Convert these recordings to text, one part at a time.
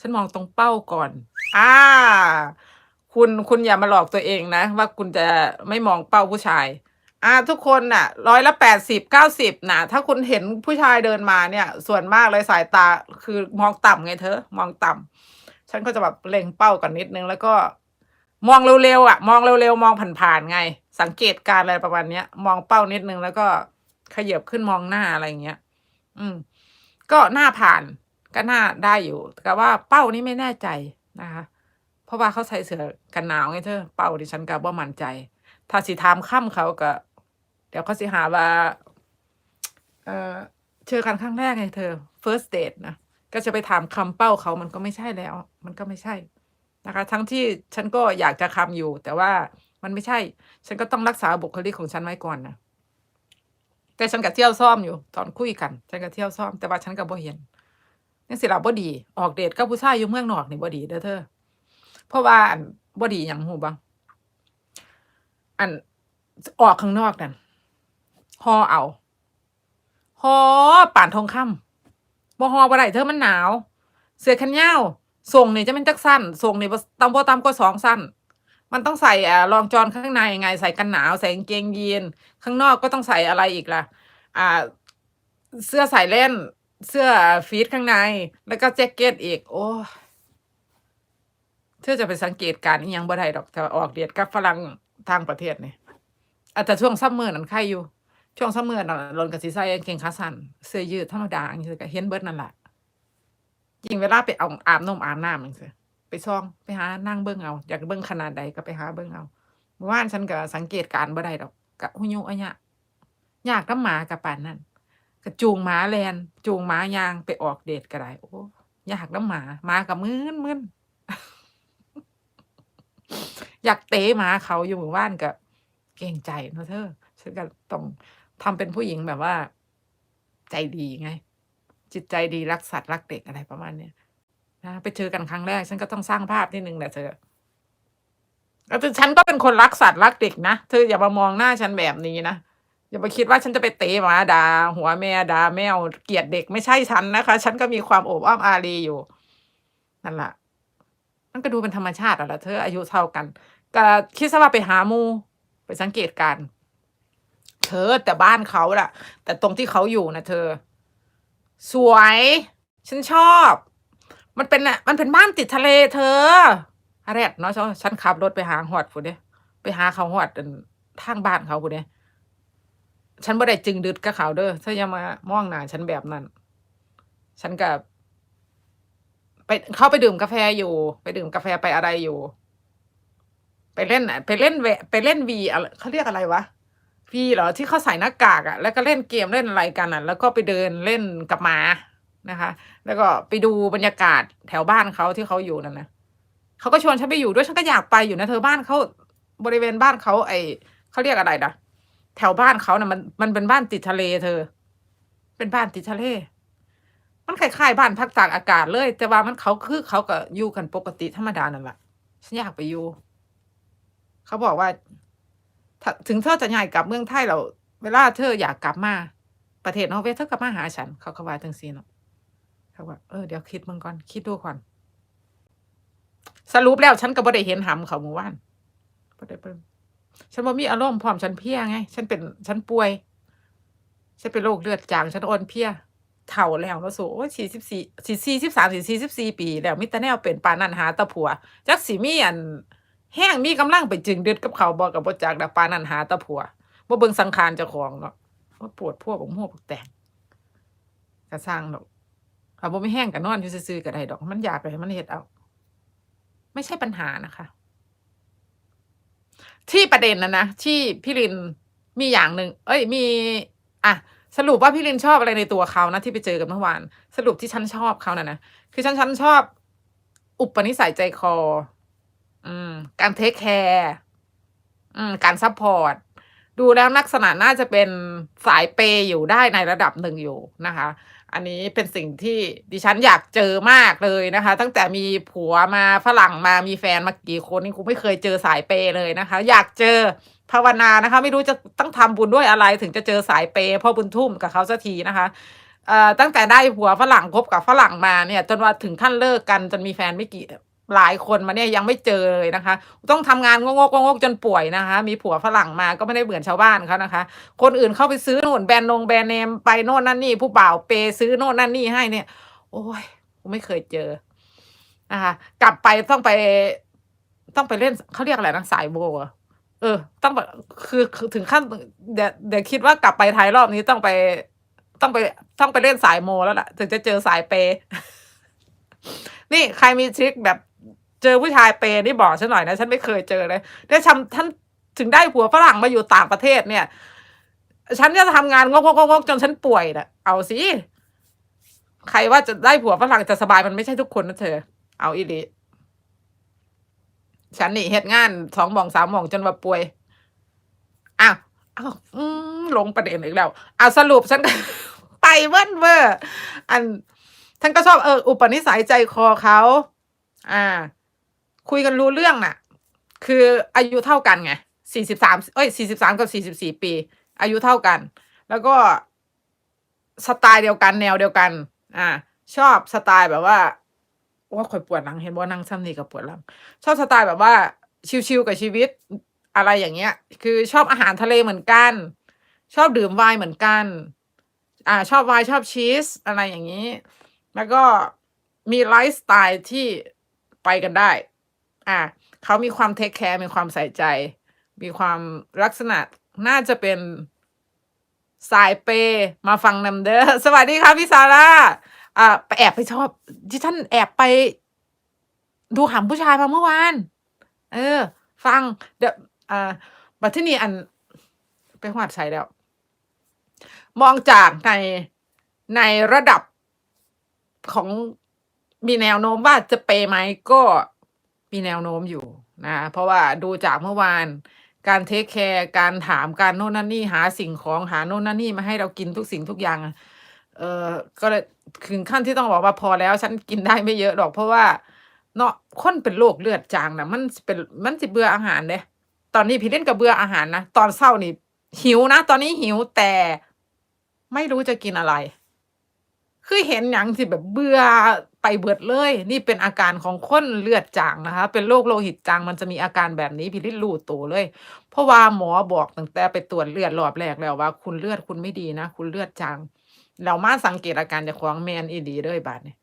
ฉันมองตรงเป้าก่อน อ่า คุณคุณอย่ามาหลอกตัวเองนะ ว่าคุณจะไม่มองเป้าผู้ชาย อ่า ทุกคนน่ะร้อยละแปดสิบเก้าสิบนะถ้าคุณเห็นผู้ชายเดินมาเนี่ย ส่วนมากเลยสายตาคือมองต่ำไงเธอ มองต่ำฉันก็จะแบบเล็งเป้ากันนิดนึงแล้วก็ มองเร็วๆอะ มองเร็วๆมองผ่านๆไง สังเกตการณ์อะไรประมาณเนี้ย มองเป้านิดนึงแล้วก็ขยับขึ้นมองหน้าอะไรอย่างเงี้ย อืม ก็หน้าผ่าน ก็น้าได้อยู่แต่ว่าเป้านี่ไม่แน่ใจนะคะ เพราะว่าเขาใส่เสื้อกันหนาวไงเธอเป้าดิฉันก็บ่มั่นใจ ถ้าสิถามค่ำเขาก็ เดี๋ยวเขาสิหาว่า เออเจอกันครั้งแรกไงเธอ first date นะก็จะไปถามคำเป้าเขามันก็ไม่ใช่แล้ว มันก็ไม่ใช่นะคะ ทั้งที่ฉันก็อยากจะคำอยู่ แต่ว่ามันไม่ใช่ ฉันก็ต้องรักษาบุคลิกของฉันไว้ก่อนนะแต่ฉันก็เที่ยวซ่อมอยู่ ตอนคุยกัน ฉันก็เที่ยวซ่อมแต่ว่าฉันก็บ่เห็น นี่สิเราบ่ดี ออกเดทกับผู้ชายอยู่เมืองนอกนี่บ่ดีเด้อเธอ เพราะว่าอันบ่ดีหยังหูบ้างอันออกข้างนอกนั่นฮอเอาฮอป่านทองคำบ่ฮอบ่ได้เธอมันหนาว เสื้อแขนยาวส่งนี่จะเป็นจักสั้นส่งนี่ต่ำบ่ต่ำกว่าสองสั้นมันต้องใส่อ่ารองจอนข้างในยังไง ใส่กันหนาวใส่กางเกงยีนข้างนอกก็ต้องใส่อะไรอีกล่ะ อ่า เสื้อใส่เล่น เสื้อฟีดข้างใน แล้วก็แจ็คเก็ตอีก โอ้เธอจะไปสังเกตการอียังบ่ได้ดอกแต่ออกเดทกับฝรั่งทางประเทศนี่อาจจะช่วงซัมเมอร์นั่นใครอยู่ ช่วงซัมเมอร์นั่นลนกับสีใส่กางเกงขาสั้นเสื้อยืดธรรมดาอย่างเงี้ยก็เห็นเบิร์ดนั่นแหละยิ่งเวลาไปเอาอาบน้ำอาบน้ำอย่างเงี้ยไปซ่องไปหานั่งเบิ่งเอา อยากเบิ่งขนาดใดก็ไปหาเบิ่งเอาเมื่อวานฉันก็สังเกตการบ่ได้ดอกกะหุยุอะยะยากน้ำหมากับป่านนั่น ก็จูงหมาแลนจูงหมายางไปออกเดทก็ได้โอ้ยากน้ำหมาหมากับมึนมึนอยากเตะหมาเขาอยู่หมู่บ้านก็เกรงใจเนะเธอฉันก็ต้องทำเป็นผู้หญิงแบบว่า ใจดีไง จิตใจดีรักสัตว์รักเด็กอะไรประมาณเนี้ยนะไปเจอกันครั้งแรก ฉันก็ต้องสร้างภาพนิดนึงแหละเธอแล้วฉันก็เป็นคนรักสัตว์รักเด็กนะเธออย่ามามองหน้าฉันแบบนี้นะ อย่าไปคิดว่าฉันจะไปเตะหมาด่าหัวแม่ด่าแมวเกลียดเด็กไม่ใช่ฉันนะคะ ฉันก็มีความโอบอ้อมอารีอยู่นั่นแหละมันก็ดูเป็นธรรมชาติอะละเธออายุเท่ากัน ก็คิดซะว่าไปหาหมูไปสังเกตการเธอแต่บ้านเขาล่ะ แต่ตรงที่เขาอยู่นะเธอ สวย ฉันชอบ มันเป็นอะมันเป็นบ้านติดทะเลเธออะไรเนาะฉันขับรถไปหาหอดผู้เด้ไปหาเขาหอดทางบ้านเขาผู้เด้ ฉันบ่ได้จึงดึดกับเขาเด้อเธออย่ามามองหน้าฉันแบบนั้น ฉันกับไปเข้าไปดื่มกาแฟอยู่ ไปดื่มกาแฟไปอะไรอยู่ ไปเล่นอะไปเล่นเวไปเล่นวีอะเขาเรียกอะไรวะวีเหรอที่เขาใส่หน้ากากอะแล้วก็เล่นเกมเล่นอะไรกันอะ แล้วก็ไปเดินเล่นกับหมานะคะ แล้วก็ไปดูบรรยากาศแถวบ้านเขาที่เขาอยู่นั่นนะเขาก็ชวนฉันไปอยู่ด้วยฉันก็อยากไปอยู่นะเธอบ้านเขาบริเวณบ้านเขาไอเขาเรียกอะไรนะ แถวบ้านเขานะ่ะมันมันเป็นบ้านติดทะเลเธอ เป็นบ้านติดทะเล มันคล้ายๆบ้านพักตากอากาศเลย แต่ว่ามันเขาคือเขาก็อยู่กันปกติธรรมดานั่นแหละฉันอยากไปอยู่ เขาบอกว่าถึงเธอจะย้ายกลับเมืองไทยเราเวลาเธออยากกลับมาประเทศนอร์เวย์เธอกลับมาหาฉัน เขาก็ว่าจังซี่เนาะเขาว่าเออเดี๋ยวคิดมึงก่อนคิดดูก่อนสรุปแล้วฉันก็บ่ได้เห็นหำเขาเมื่อวานบ่ได้เบิ่ง ฉันบ่มีอารมณ์พร้อมฉันเพียไง ฉันเป็นฉันป่วย ฉันเป็นโรคเลือดจาง ฉันอ่อนเพียเฒ่าแล้วแล้วสูโอ้ยสี่สิบสี่สี่สี่สิบสามสี่สี่สิบสี่ปี แล้วมิตรแนวเป็นปานนันหาตะผัว จักสิมีอัน แห้งมีกำลังไปจึงเดือดกับเขาบอกกับบจักดาปานนันหาตะผัวบ่เบิงสังขารเจ้าของเนาะว่าปวดพวกบ่หัวบ่แตกก็สร้างดอกถ้าบ่มีแห้งก็นอนอยู่ซื่อๆก็ได้ดอก มันอยากก็ให้มันเฮ็ดเอา ไม่ใช่ปัญหานะคะ ที่ประเด็นนะนะที่พี่ลินมีอย่างหนึ่งเอ้ยมีอะสรุปว่าพี่ลินชอบอะไรในตัวเขานะที่ไปเจอกันเมื่อวาน สรุปที่ฉันชอบเขานะนะคือฉันฉันชอบ อุปนิสัยใจคอ อืม การเทคแคร์อืม การซัพพอร์ตดูแล้วลักษณะน่าจะเป็นสายเปย์อยู่ได้ในระดับหนึ่งอยู่นะคะ อันนี้เป็นสิ่งที่ดิฉันอยากเจอมากเลยนะคะ ตั้งแต่มีผัวมาฝรั่งมามีแฟนมากี่คนนี่กูไม่เคยเจอสายเปย์เลยนะคะ อยากเจอภาวนานะคะ ไม่รู้จะต้องทำบุญด้วยอะไรถึงจะเจอสายเปย์พ่อบุญทุ่มกับเขาสักทีนะคะตั้งแต่ได้ผัวฝรั่งคบกับฝรั่งมาเนี่ย จนว่าถึงขั้นเลิกกันจนมีแฟนไม่กี่ หลายคนมาเนี่ยยังไม่เจอเลยนะคะ ต้องทำงานงกๆงกๆจนป่วยนะคะ มีผัวฝรั่งมาก็ไม่ได้เหมือนชาวบ้านเขานะคะ คนอื่นเข้าไปซื้อโน่นแบรนด์นงแบรนด์เนมไปโน่นนั่นนี่ผู้บ่าวเปซื้อโน่นนั่นนี่ให้เนี่ย โอ้ยไม่เคยเจอนะคะกลับไปต้องไป ต้องไปเล่นเขาเรียกอะไรนะสายโบะเออ ต้องแบบคือคือถึงขั้นเดี๋ยวเดี๋ยวคิดว่ากลับไปไทยรอบนี้ต้องไปต้องไปต้องไปเล่นสายโมแล้วล่ะ ถึงจะเจอสายเป นี่ใครมีทริคแบบ เจอผู้ชายเปย์นี่บอกฉันหน่อยนะ ฉันไม่เคยเจอเลยได้ทำท่านถึงได้ผัวฝรั่งมาอยู่ต่างประเทศเนี่ย ฉันจะทำงานงกๆๆๆจนฉันป่วยนะเอาสิใครว่าจะได้ผัวฝรั่งจะสบายมันไม่ใช่ทุกคนนะเธอ เอาอีหลีฉันนี่เฮ็ดงานสองหมองสามหมองจนว่าป่วยอ้าวอ้าวอืมลงประเด็นอีกแล้วเอาสรุปฉันไปเบิ้ลเวอร์อันฉันก็ชอบเอออุปนิสัยใจคอเขา อ่า คุยกันรู้เรื่องน่ะ คืออายุเท่ากันไงสี่สิบสามเอ้ยสี่สิบสามกับสี่สิบสี่ปี อายุเท่ากัน แล้วก็สไตล์เดียวกันแนวเดียวกัน อ่า ชอบสไตล์แบบว่าว่าคอยปวดหลังเห็นว่านั่งซ้ำนี่กับปวดหลัง ชอบสไตล์แบบว่า ชิลๆกับชีวิตอะไรอย่างเงี้ย คือชอบอาหารทะเลเหมือนกัน ชอบดื่มไวน์เหมือนกัน อ่า ชอบไวน์ชอบชีสอะไรอย่างนี้ แล้วก็มีไลฟ์สไตล์ที่ไปกันได้ อ่าเขามีความเทคแคร์มีความใส่ใจ มีความลักษณะน่าจะเป็นสายเปย์มาฟังนำเด้อสวัสดีค่ะพี่ซาร่าอ่าไปแอบไปชอบที่ท่านแอบไป ดูหำผู้ชายมาเมื่อวาน เออ ฟัง เดี๋ยวอ่าบัดที่นี่อันไปหวาดใส่แล้ว มองจากในในระดับของมีแนวโน้มว่าจะเปย์ไหมก็ มีแนวโน้มอยู่นะ เพราะว่าดูจากเมื่อวานการเทคแคร์การถามการโน่นนั่นนี่หาสิ่งของหาโน่นนั่นนี่มาให้เรากินทุกสิ่งทุกอย่าง เออก็เลยถึงขั้นที่ต้องบอกว่าพอแล้ว ฉันกินได้ไม่เยอะหรอกเพราะว่า เนาะคนเป็นโรคเลือดจางนะมันเป็นมันสิเบื่ออาหารเด้ตอนนี้พี่เล่นกับเบื่ออาหารนะตอนเช้านี่ หิวนะ ตอนนี้หิวแต่ไม่รู้จะกินอะไร คือเห็นหยังสิแบบเบื่อ เบิดเลย นี่เป็นอาการของคนเลือดจางนะคะ เป็นโรคโลหิตจางมันจะมีอาการแบบนี้พี่ลิรู้ตัวเลย เพราะว่าหมอบอกตั้งแต่ไปตรวจเลือดรอบแรกแล้วว่า คุณเลือดคุณไม่ดีนะ คุณเลือดจางเรามาสังเกตอาการจากของแมนอีดีเลยบาดเนี่ย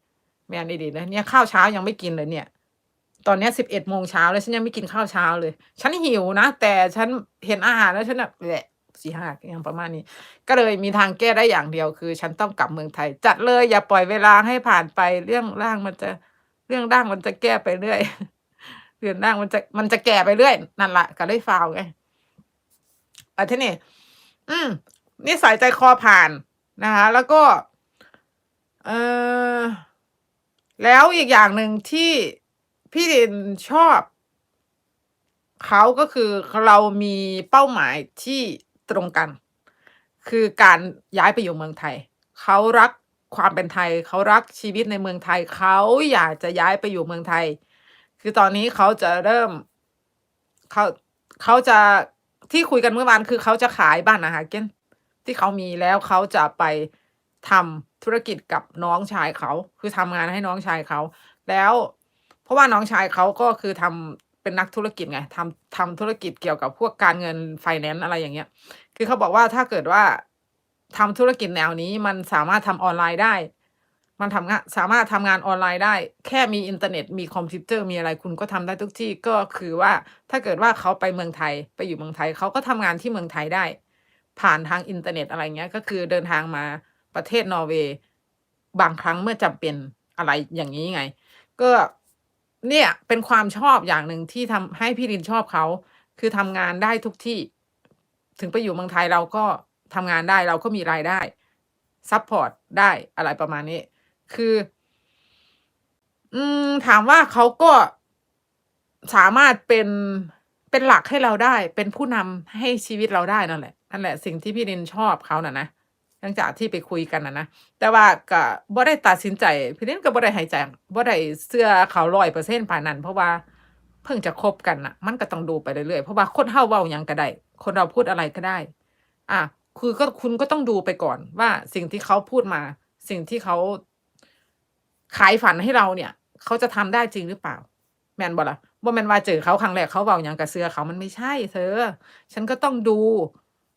แมนอีดีเลยเนี่ยข้าวเช้ายังไม่กินเลยเนี่ย ตอนนี้สิบเอ็ดโมงเช้าแล้วฉันยังไม่กินข้าวเช้าเลย ฉันหิวนะแต่ฉันเห็นอาหารแล้วฉันแบบแหละ สี่ห้าอย่างประมาณนี้ ก็เลยมีทางแก้ได้อย่างเดียวคือ ฉันต้องกลับเมืองไทย จัดเลยอย่าปล่อยเวลาให้ผ่านไปเรื่องร่างมันจะเรื่องร่างมันจะแก้ไปเรื่อยเรื่องร่างมันจะมันจะแก่ไปเรื่อย นั่นแหละก็ได้ฟาวไงอันที่นี่อืมนี่สายใจคอผ่านนะคะ แล้วก็ เออแล้วอีกอย่างหนึ่งที่พี่ดินชอบเขาก็คือเรามีเป้าหมายที่ ตรงกัน คือการย้ายไปอยู่เมืองไทย เขารักความเป็นไทย เขารักชีวิตในเมืองไทย เขาอยากจะย้ายไปอยู่เมืองไทย คือตอนนี้เขาจะเริ่มเขาเขาจะที่คุยกันเมื่อวานคือเขาจะขายบ้านอาหารเกนที่เขามีแล้วเขาจะไปทำธุรกิจกับน้องชายเขา คือทำงานให้น้องชายเขา แล้ว เพราะว่าน้องชายเขาก็คือทำ เป็นนักธุรกิจไงทำทำธุรกิจเกี่ยวกับพวกการเงินไฟแนนซ์อะไรอย่างเงี้ย คือเขาบอกว่าถ้าเกิดว่าทำธุรกิจแนวนี้มันสามารถทำออนไลน์ได้ มันทำงานสามารถทำงานออนไลน์ได้ แค่มีอินเทอร์เน็ตมีคอมพิวเตอร์มีอะไรคุณก็ทำได้ทุกที่ก็คือว่าถ้าเกิดว่าเขาไปเมืองไทยไปอยู่เมืองไทยเขาก็ทำงานที่เมืองไทยได้ ผ่านทางอินเทอร์เน็ตอะไรเงี้ย ก็คือเดินทางมาประเทศนอร์เวย์บางครั้งเมื่อจำเป็นอะไรอย่างนี้ไง ก็ เนี่ยเป็นความชอบอย่างหนึ่งที่ทำให้พี่รินชอบเขา คือทำงานได้ทุกที่ ถึงไปอยู่เมืองไทยเราก็ทำงานได้เราก็มีรายได้ซัพพอร์ตได้อะไรประมาณนี้ คือ อืม ถามว่าเขาก็สามารถเป็นเป็นหลักให้เราได้ เป็นผู้นำให้ชีวิตเราได้นั่นแหละนั่นแหละ สิ่งที่พี่รินชอบเขาน่ะนะ ลังจากที่ไปคุยกันนะนะแต่ว่าก็บ่ได้ตัดสินใจพี่รินก็บ่ได้หายใจบ่ได้เสื้อเขาร้อยเปอร์เซ็นต์ป่านนั้น เพราะว่าเพิ่งจะคบกันน่ะมันก็ต้องดูไปเรื่อยๆเพราะว่าคนเฮาเว้ายังก็ได้คนเราพูดอะไรก็ได้ อะคือก็คุณก็ต้องดูไปก่อนว่าสิ่งที่เขาพูดมา สิ่งที่เขาขายฝันให้เราเนี่ย เขาจะทำได้จริงหรือเปล่า แมนบ่ล่ะบ่แมนว่าเจอเขาครั้งแรกเขาเว้าหยังกับเสือเขามันไม่ใช่เธอ ฉันก็ต้องดู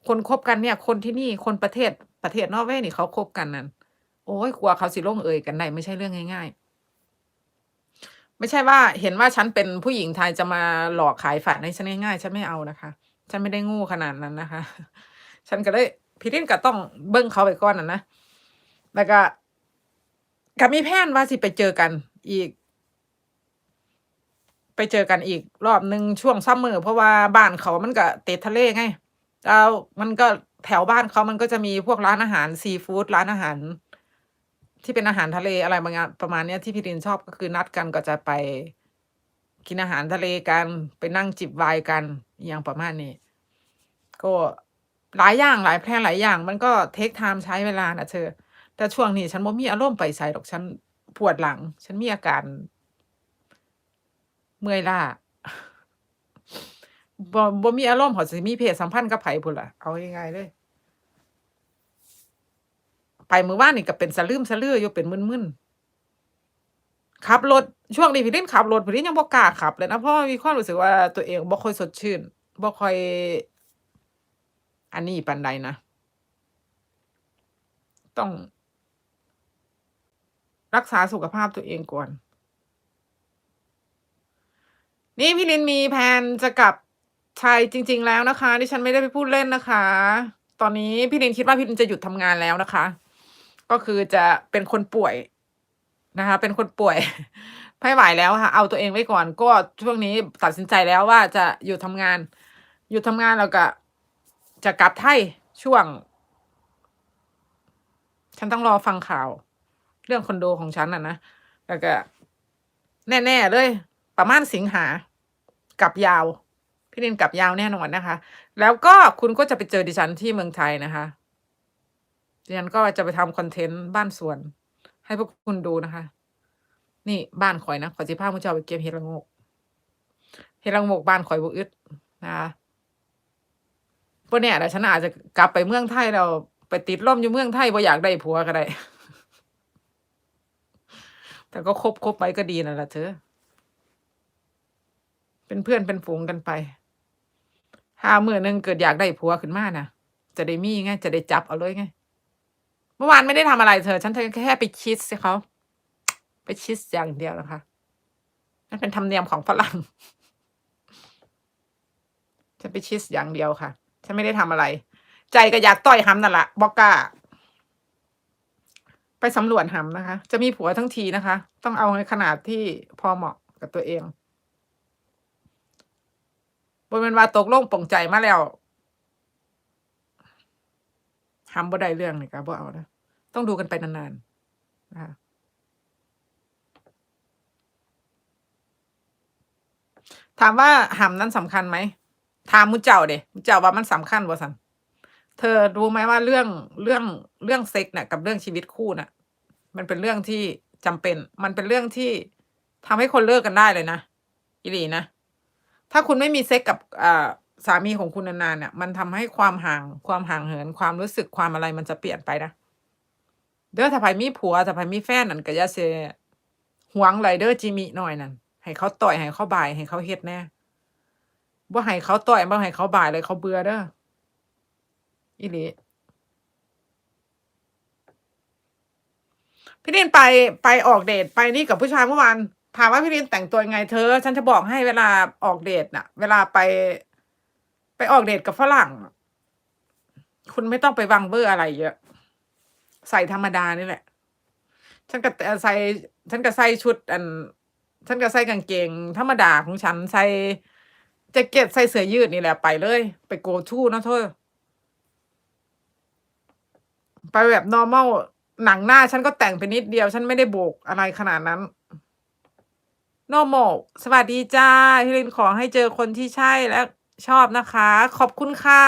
คนคบกันเนี่ย คนที่นี่คนประเทศ ประเทศนอร์เวย์นี่เขาคบกันนั่นโอ้ยกลัวเขาสิลงเอยกันได้ไม่ใช่เรื่องง่าย ๆ ไม่ใช่ว่าเห็นว่าฉันเป็นผู้หญิงไทยจะมาหลอกขายฝันให้ฉันง่ายๆฉันไม่เอานะคะ ฉันไม่ได้งูขนาดนั้นนะคะ ฉันก็เลยพี่ลินก็ต้องเบิ้งเขาไปก่อนนะนะแล้วก็ก็มีแผนว่าสิไปเจอกันอีก ไปเจอกันอีก รอบหนึ่งช่วงซัมเมอร์เพราะว่าบ้านเขามันก็ติดทะเลไงแล้วมันก็ แถวบ้านเขามันก็จะมีพวกร้านอาหารซีฟู้ดร้านอาหาร ที่เป็นอาหารทะเลอะไรบางอย่างประมาณเนี้ยที่พี่ลินชอบก็คือนัดกันก็จะไป กินอาหารทะเลกันไปนั่งจิบไวน์กันอย่างประมาณนี้ ก็หลายอย่างหลายแพลนหลายอย่าง มันก็เทคไทม์ใช้เวลาน่ะเธอแต่ช่วงนี้ฉันบ่มีอารมณ์ไปไสดอกฉันปวดหลัง ฉันมีอาการ เมื่อยล้าบ่บ่มีอารมณ์เขาสิมีเพศสัมพันธ์กับไผพุ่นล่ะ เอาง่ายๆเลย ไปมือวานนี่ก็เป็นสลืมสลืออยู่เป็นมึนๆขับรถช่วงนี้พี่ลินขับรถพี่ลินยังบ่กล้าขับเลยนะเพราะมีความรู้สึกว่าตัวเองบ่ค่อยสดชื่นบ่ค่อย อันนี้ปานใดนะต้อง รักษาสุขภาพตัวเองก่อน นี่พี่ลินมีแพลนจะกลับไทยจริง ๆ แล้วนะคะดิฉันไม่ได้ไปพูดเล่นนะคะ ตอนนี้พี่ลินคิดว่าพี่ลินจะหยุดทำงานแล้วนะคะ ก็คือจะเป็นคนป่วยนะคะ เป็นคนป่วยไม่ไหวแล้วค่ะ เอาตัวเองไว้ก่อน ก็ช่วงนี้ตัดสินใจแล้วว่าจะหยุดทำงานหยุดทำงานแล้วก็ จะกลับไทยช่วง ฉันต้องรอฟังข่าว เรื่องคอนโดของฉันน่ะนะแล้วก็ แน่ๆเลย ประมาณสิงหากลับยาว พี่ลินกลับยาวแน่นอนนะคะ แล้วก็คุณก็จะไปเจอดิฉันที่เมืองไทยนะคะ ดิฉันก็จะไปทำคอนเทนต์บ้านสวน ให้พวกคุณดูนะคะ นี่บ้านข่อยนะข่อยสิพามุเจ้าไปเก็บเห็ดละโงกเห็ดละโงกบ้านข่อยบ่อึดนะคะบ่แน่แหละฉันอาจจะกลับไปเมืองไทยแล้วไปติดลมอยู่เมืองไทยบ่อยากได้ผัวก็ได้ แต่ก็คบคบไปก็ดีนั่นแหละเธอ เป็นเพื่อนเป็นฝูงกันไปห้ามื้อหนึงเกิดอยากได้ผัวขึ้นมาน่ะ จะได้มีไงจะได้จับเอาเลยไง เมื่อวานไม่ได้ทำอะไรเธอ ฉันแค่ไปคิสสิเขาไปคิสอย่างเดียวนะคะนั่นเป็นธรรมเนียมของฝรั่งฉันไปคิสอย่างเดียวค่ะ ฉันไม่ได้ทำอะไร ใจก็อยากต่อยหำนั่นแหละบอกก้าไปสำรวจหำนะคะ จะมีผัวทั้งทีนะคะ ต้องเอาในขนาดที่พอเหมาะกับตัวเองบนเป็นว่าตกลงปลงใจมาแล้ว หำบ่ได้เรื่องนี่ก็บ่เอานะต้องดูกันไปนานๆนะคะถามว่าหำนั้นสำคัญไหมถามมุเจ้าเดมุเจ้าว่ามันสำคัญบ่สันเธอรู้ไหมว่าเรื่องเรื่องเรื่องเซ็กเนี่ยกับเรื่องชีวิตคู่น่ะ มันเป็นเรื่องที่จำเป็น มันเป็นเรื่องที่ทำให้คนเลิกกันได้เลยนะอีหลีนะถ้าคุณไม่มีเซ็กกับอ่า สามีของคุณนานๆเนี่ยมันทำให้ความห่างความห่างเหินความรู้สึกความอะไรมันจะเปลี่ยนไปนะเด้อถ้าไผมีผัวถ้าไผมีแฟนนั่นก็อย่าเสหวงไหลเด้อจิมิหน่อยนั่นให้เขาต่อยให้เขาบ่ายให้เขาเฮ็ดแน่บ่ให้เขาต่อยบ่ให้เขาบ่ายเลยเขาเบื่อเด้ออีหลีพี่ลินไปไปออกเดทไปนี่กับผู้ชายเมื่อวานถามว่าพี่ลินแต่งตัวยังไงเธอ ฉันจะบอกให้เวลาออกเดทน่ะ เวลาไป ไปออกเดทกับฝรั่ง คุณไม่ต้องไปวังเบอร์อะไรเยอะ ใส่ธรรมดานี่แหละ ฉันก็ใส่ ฉันก็ใส่ชุด อัน ฉันก็ใส่กางเกง ธรรมดาของฉันใส่แจ็คเก็ตใส่เสื้อยืดนี่แหละไปเลย ไปโกทูนะเธอไปแบบ normal หนังหน้าฉันก็แต่งไปนิดเดียว ฉันไม่ได้โบกอะไรขนาดนั้น normal สวัสดีจ้าพี่ลินขอให้เจอคนที่ใช่และ ชอบนะคะ ขอบคุณค่ะ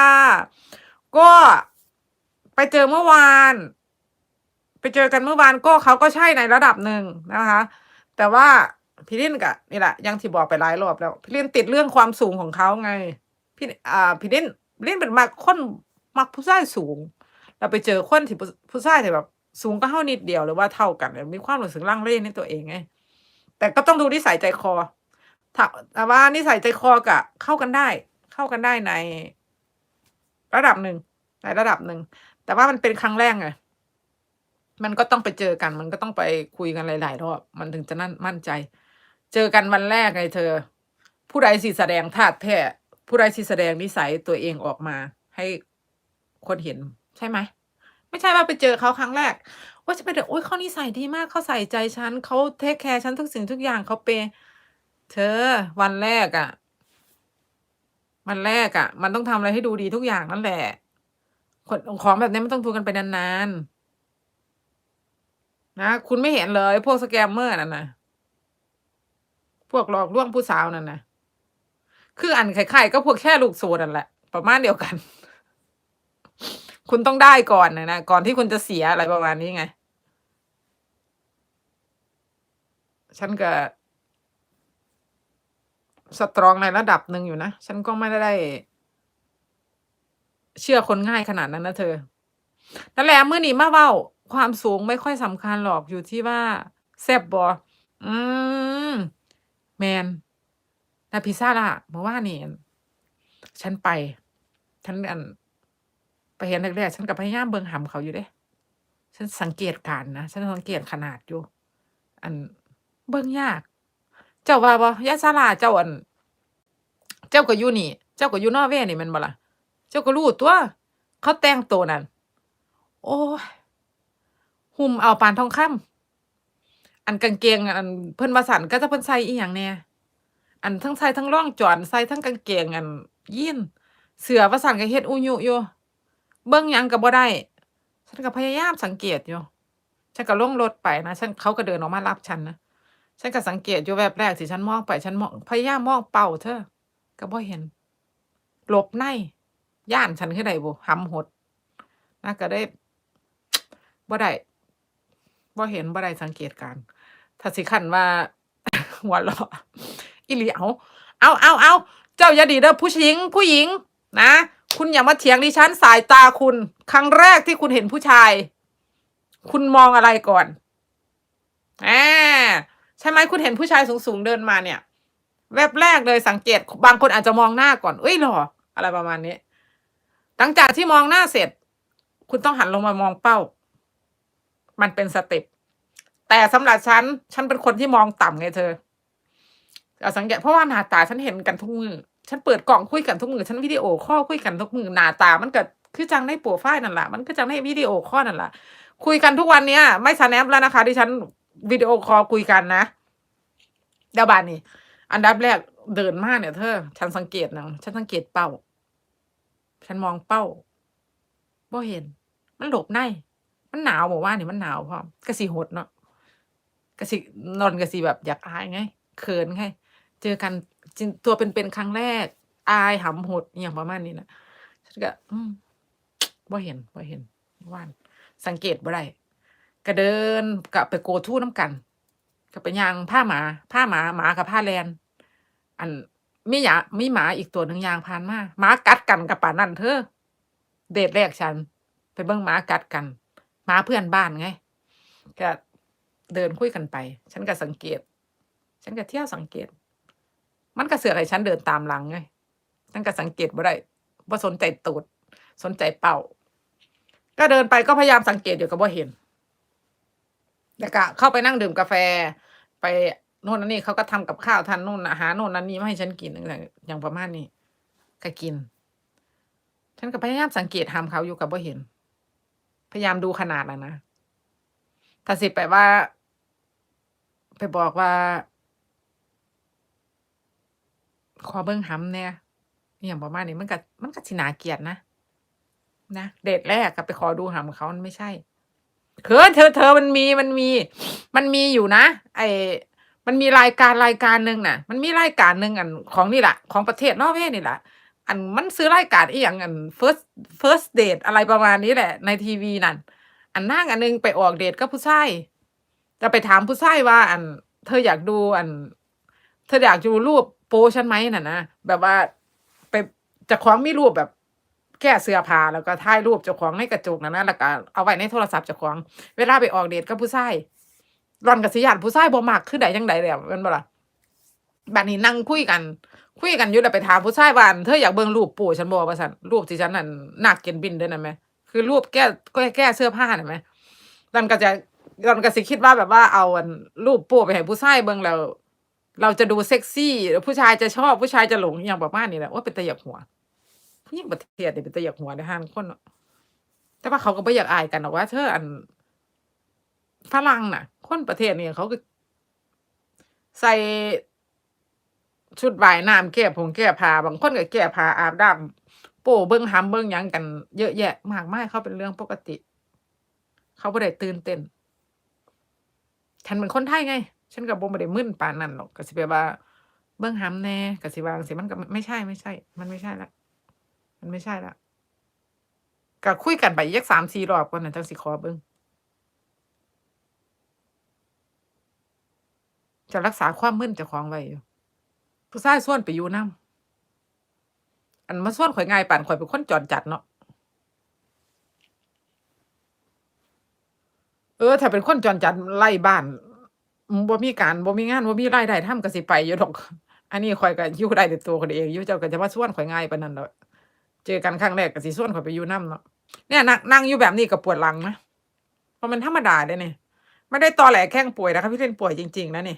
ก็ไปเจอเมื่อวาน ไปเจอกันเมื่อวานก็เขาก็ใช่ในระดับหนึ่งนะคะ แต่ว่าพี่ลินกะนี่แหละยังที่บอกไปหลายรอบแล้วพี่ลินติดเรื่องความสูงของเขาไง พี่อ่าพี่ลินพี่ลินเป็นมักคนมักผู้ชายสูง เราไปเจอคนที่ผู้ชายที่แบบ สูงก็เท่านิดเดียวหรือว่าเท่ากันมีความรู้สึกลังเล่ในตัวเองไงแต่ก็ต้องดูนิสัยใจคอถาแต่ว่านิสัยใจคอกับเข้ากันได้ เข้ากันได้ใน ระดับหนึ่งในระดับหนึ่ง แต่ว่ามันเป็นครั้งแรกไงมันก็ต้องไปเจอกัน มันก็ต้องไปคุยกันหลายๆรอบมันถึงจะนั่นมั่นใจ เจอกันวันแรกไงเธอ ผู้ใดสิแสดงธาตุแท้ผู้ใดสิแสดงนิสัยตัวเองออกมา ให้คนเห็นใช่ไหมไม่ใช่ว่าไปเจอเขาครั้งแรก ว่าจะไปเด็กโอ้ยเขานิสัยดีมากเขาใส่ใจฉันเขาเทคแคร์ฉันทุกสิ่งทุกอย่างเขาเปย์เธอวันแรกอะ่ะ วันแรกอะ่ะ มันต้องทำอะไรให้ดูดีทุกอย่างนั่นแหละของแบบนี้มันต้องดูกันไปนานๆนะคุณไม่เห็นเลย พวกสแกมเมอร์นั่นนะพวกหลอกลวงผู้สาวนั่นนะคืออันไข่ๆก็พวกแค่ลูกโซนั่นแหละ ประมาณเดียวกัน คุณต้องได้ก่อนนะนะก่อนที่คุณจะเสียอะไรประมาณนี้ไงฉันก็ สตรองในระดับหนึ่งอยู่นะ ฉันก็ไม่ได้ เชื่อคนง่ายขนาดนั้นนะเธอนั่นแหละเมื่อนี้มาเว้า ความสูงไม่ค่อยสำคัญหรอกอยู่ที่ว่าแซบบออืม แมนนาพิซซ่าล่ะเมื่อวานี่ฉันไป ฉันอัน ไปเห็นแรกๆฉันก็พยายามเบิงหำเขาอยู่เด้ ฉันสังเกตการนะ ฉันสังเกตขนาดอยู่ อันเบิงยาก จ้าว่าบ่ยาซาลาเจ้าอัน เจ้าก็อยู่นี่ เจ้าก็อยู่นอร์เวย์นี่แม่นบ่ล่ะ เจ้าก็รู้ตัว เขาแต่งตัวนั่น โอ้ยหุ้มเอาปานทองคำอันกางเกง อันเพิ่นว่าสั่นก็จะเพิ่นใส่อีหยังแน่อันทั้งใส่ทั้งร่องจอนใส่ทั้งกางเกงอันยีนเสือว่าสั่นก็เฮ็ดอุยุอยู่เบิ่งหยังก็บ่ได้ ฉันก็พยายามสังเกตอยู่ ฉันก็ลงรถไปนะ ฉันเขาก็เดินออกมารับฉันนะ ฉันก็สังเกตอยู่แวบแรกที่ฉันมองไปฉันมองพยายามมองเป้าเธอ ก็บ่เห็น หลบในย้านฉันคือใดบ่หำหดนะก็ได้บ่ได้บ่เห็นบ่ได้สังเกตการถ้าสิคันว่าหัวเราะอีหลีเอาเอาเอาเอาเจ้าอย่าดีเด้อผู้หญิง ผู้หญิง นะ คุณอย่ามาเถียงดิฉันสายตาคุณ ครั้งแรกที่คุณเห็นผู้ชาย คุณมองอะไรก่อนอ่า ใช่ไหมคุณเห็นผู้ชายสูงๆเดินมาเนี่ย แวบแรกเลยสังเกต บางคนอาจจะมองหน้าก่อนเอ้ยหรอ อะไรประมาณนี้ หลังจากที่มองหน้าเสร็จ คุณต้องหันลงมามองเป้า มันเป็นสเต็ปแต่สำหรับฉัน ฉันเป็นคนที่มองต่ำไงเธอเอาสังเกตเพราะว่าหน้าตาฉันเห็นกันทุกมือ ฉันเปิดกล่องคุยกันทุกมือ ฉันวิดีโอคอคุยกันทุกมือหน้าตา มันก็คือจังในโปรไฟล์นั่นแหละมันก็จังในวิดีโอคอนั่นแหละคุยกันทุกวันเนี้ย ไม่สแนปแล้วนะคะที่ฉัน วิดีโอคอลคุยกันนะเดี๋ยวบานนี้อันดับแรกเดินมาเนี่ยเธอ ฉันสังเกตนะฉันสังเกตเป้า ฉันมองเป้าบ่เห็น มันหลบใน มันหนาวบอกว่านี่มันหนาวพร้อมกะสีหดเนาะกระสีนอนกระสีแบบอยากอายไงเขินไงเจอกันจตัวเป็นเป็นครั้งแรก อายหำหดอย่างประมาณนี้นะฉันก็ อืมบ่เห็นบ่เห็นว่านสังเกตบ่ได้ ก็เดินกับไปโกทู่น้ำกันก็ไปยางผ้าหมาผ้าหมาหมากับผ้าแลน อันมีหยามีหมาอีกตัวหนึ่งยางพานมาหมากัดกันกับป่านั่นเธอเดทแรกฉัน ไปเบิ่งหมากัดกันหมาเพื่อนบ้านไงก็เดินคุยกันไป ฉันก็สังเกต ฉันก็เที่ยวสังเกต มันก็เสือกให้ฉันเดินตามหลังไงฉันก็สังเกตบ่ได้บ่สนใจตูดสนใจเป่า ก็เดินไปก็พยายามสังเกตอยู่ก็บ่เห็น แล้วก็เข้าไปนั่งดื่มกาแฟ ไปโน่นนั่นนี่เขาก็ทำกับข้าวทานโน่นอาหารโน่นนั่นนี่มาให้ฉันกินอย่างอย่างประมาณนี้ก็กิน ฉันก็พยายามสังเกตทำเขาอยู่กับบ่าเห็น พยายามดูขนาดนะนะถ้าสิไปว่า ไปบอกว่า ขอเบิ่งหำเนี่ยอย่างประมาณนี้มันก็มันก็สินาเกียดนะนะเดทแรกก็ไปขอดูหำเขามันไม่ใช่ เขินเธอเธอมันมีมันมี มันมีอยู่นะ ไอมันมีรายการรายการหนึ่งน่ะ มันมีรายการหนึ่งอันของนี่แหละของประเทศนอร์เวนี่แหละอันมันซื้อรายการอีหยังอัน first first date อะไรประมาณนี้แหละ ในทีวีนั่นอันนั่งอันหนึงไปออกเดทกับผู้ชายจะไปถามผู้ชายว่า อัน เธออยากดูอัน เธออยากดูรูปโปฉันไหมน่ะนะแบบว่าไปจะคว้างมีรูปแบบ แก้เสื้อผ้าแล้วก็ถ่ายรูปเจ้าของในกระจกนั่นนะแล้วก็เอาไว้ในโทรศัพท์เจ้าของ เวลาไปออกเดทกับผู้ชายร่อนก็สิยานผู้ชายบ่มักคือใดจังใดแล้วม่นบ่ล่ะบัดนี้นั่งคุยกัน คุยกันอยู่แล้วไปถามผู้ชายว่าเธออยากเบิ่งรูปปู่ฉันบ่ว่าซั่นรูปที่ฉันนั่นนักเก็นบินด้อนั่นแหมคือรูปแก้แก้เสื้อผ้านั่นแหมนั่นก็จะนั่นก็สิคิดว่าแบบว่าเอารูปปู่ไปให้ผู้ชายเบิ่งแล้วเราจะดูเซ็กซี่ ผู้ชายจะชอบผู้ชายจะหลงอย่างประมาณนี้แหละว่าเป็นตะอยากหัว ผู้หญิงประเทศนี่เป็นตะอยากหัวได้ห้านคนเนแต่ว่าเขาก็ไม่อยากอายกันหรอกว่าเธออันฝรั่งน่ะ คนประเทศนี่เขาก็ใส่ชุดว่ายน้ำแก้ผงแก้ผ้าบางคนก็แก้ผ้าอาบน้ำโป้เบิ่งหำเบิ่งยังกันเยอะแยะ มากมายเขาเป็นเรื่องปกติ เขาบ่ได้ตื่นเต้นฉันเป็นคนไทยไง ฉันก็บ่ได้มึนปานนั้นหรอกก็สิแบว่า เบิ่งหำแน่ก็สิวางซี้มันก็ไม่ใช่ไม่ใช่ มันไม่ใช่แล้ว มันไม่ใช่ล้วก็คุยกันไปอีกจัก3-4รอบก่อนนะจังสิขอเบิ่งจะรักษาความมึนเจ้าของไว้อยู่ผู้ชายชวนไปอยู่น้ำอันมาชวนข้อยง่ายปานข้อยเป็นคนจรจัดเนาะเออถ้าเป็นคนจรจัดไร้บ้านบ่มีการบ่มีงานบ่มีรายได้ทำก็สิไปอยู่ดอก อันนี้ข้อยก็อยู่ได้ด้วยตัวข้อยเองอยู่เจ้าก็จะมาชวนข้อยง่ายปานนั้นดอก เจอกันครั้งแรกก็สิชวนขอยไปอยู่นำเนาะเนี่ยนั่งนั่งอยู่แบบนี้ก็ปวดหลังนะเพราะมันธรรมดาเด้นี่ไม่ได้ตอแหลแข้งป่วยนะคะพี่เล่นป่วยจริง ๆ นะนี่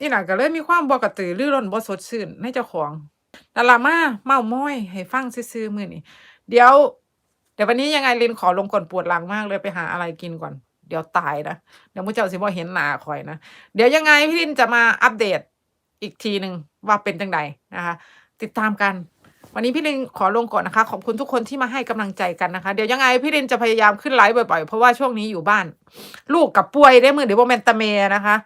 นี่น่ะก็เลยมีความบกระตือรือร้นบ่สดชื่นในเจ้าของนั่นล่ะมาเมาท์มอย ให้ฟังซื่อๆมือนี้เดี๋ยว เดี๋ยววันนี้ยังไงลินขอลงก่อนปวดหลังมากเลยไปหาอะไรกินก่อน เดี๋ยวตายนะเดี๋ยวมื้อเจ้าสิบ่เห็นหน้าข้อยนะเดี๋ยวยังไงพี่ลินจะมาอัปเดตอีกทีหนึ่งว่าเป็นจังใดนะคะ ติดตามกัน วันนี้พี่ลินขอลงก่อนนะคะ ขอบคุณทุกคนที่มาให้กำลังใจกันนะคะ เดี๋ยวยังไงพี่ลินจะพยายามขึ้นไลฟ์บ่อยๆ เพราะว่าช่วงนี้อยู่บ้าน ลูกกับป่วยได้มือเดี๋ยวบ่แม่นตะเมนะคะ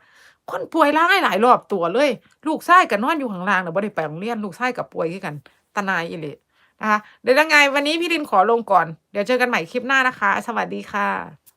คนป่วยหลายหลายรอบตัวเลย ลูกชายก็นอนอยู่ข้างล่างน่ะบ่ได้ไปโรงเรียนลูกชายก็ป่วยกัน ตนายอีหลีนะคะเดี๋ยวยังไงวันนี้พี่ลินขอลงก่อน เดี๋ยวเจอกันใหม่คลิปหน้านะคะ สวัสดีค่ะ